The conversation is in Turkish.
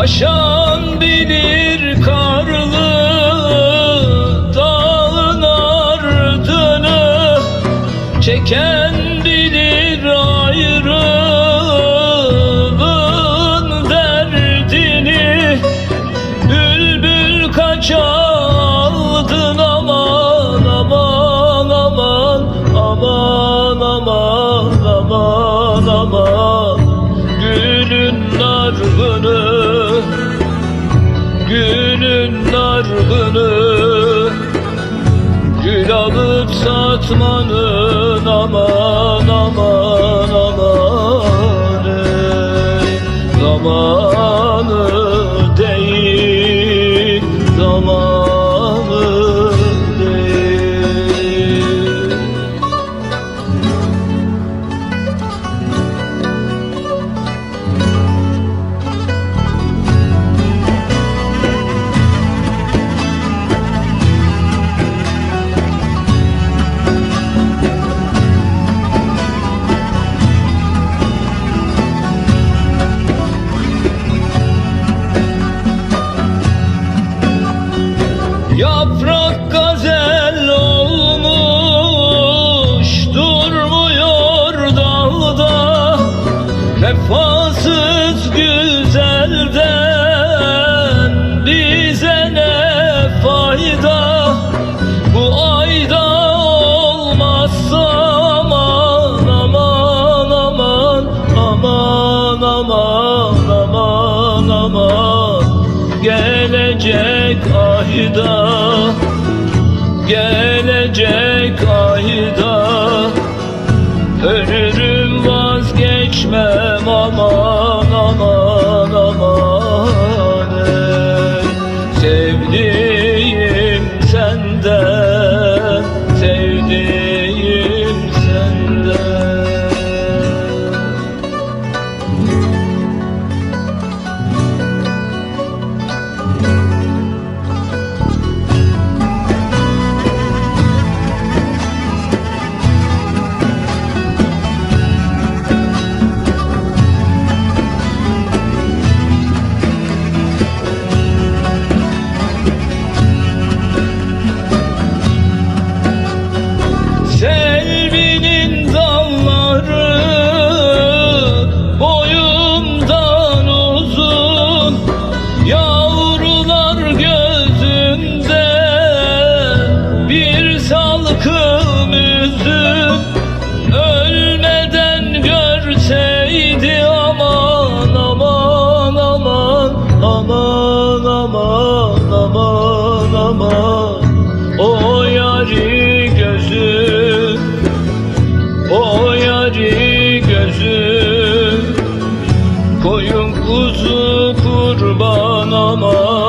Aşan bilir karlı dağın ardını Çeken bilir ayrılığın derdini. Bülbül kaça aldın aman aman aman Aman aman aman aman. Gülün nargını Gülün dargını Gül alıp satmanın aman aman Vefasız güzelden bize ne fayda? Bu ayda olmazsa aman aman aman aman aman aman aman. Gelecek ayda Gelecek ayda Aman aman aman O yari gözüm. O yari gözüm. Koyun kuzu kurban aman.